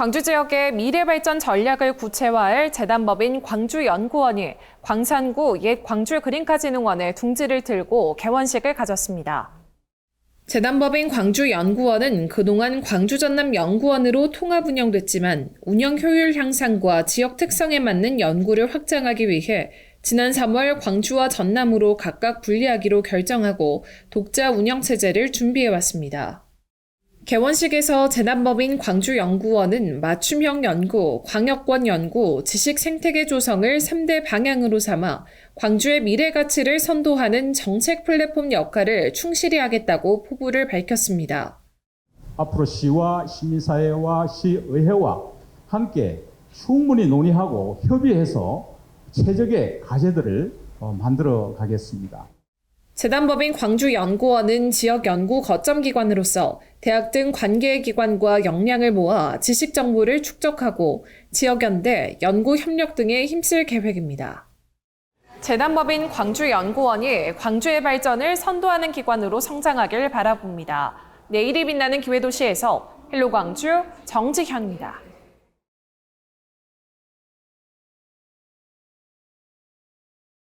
광주 지역의 미래 발전 전략을 구체화할 재단법인 광주연구원이 광산구 옛 광주 그린카진흥원에 둥지를 들고 개원식을 가졌습니다. 재단법인 광주연구원은 그동안 광주 전남 연구원으로 통합 운영됐지만 운영 효율 향상과 지역 특성에 맞는 연구를 확장하기 위해 지난 3월 광주와 전남으로 각각 분리하기로 결정하고 독자 운영 체제를 준비해 왔습니다. 개원식에서 재단법인 광주연구원은 맞춤형 연구, 광역권 연구, 지식 생태계 조성을 3대 방향으로 삼아 광주의 미래 가치를 선도하는 정책 플랫폼 역할을 충실히 하겠다고 포부를 밝혔습니다. 앞으로 시와 시민사회와 시의회와 함께 충분히 논의하고 협의해서 최적의 과제들을 어, 만들어 가겠습니다. 재단법인 광주연구원은 지역 연구 거점 기관으로서 대학 등 관계 기관과 역량을 모아 지식 정보를 축적하고 지역연대, 연구 협력 등에 힘쓸 계획입니다. 재단법인 광주연구원이 광주의 발전을 선도하는 기관으로 성장하길 바라봅니다. 내일이 빛나는 기회도시에서 헬로 광주 정지현입니다.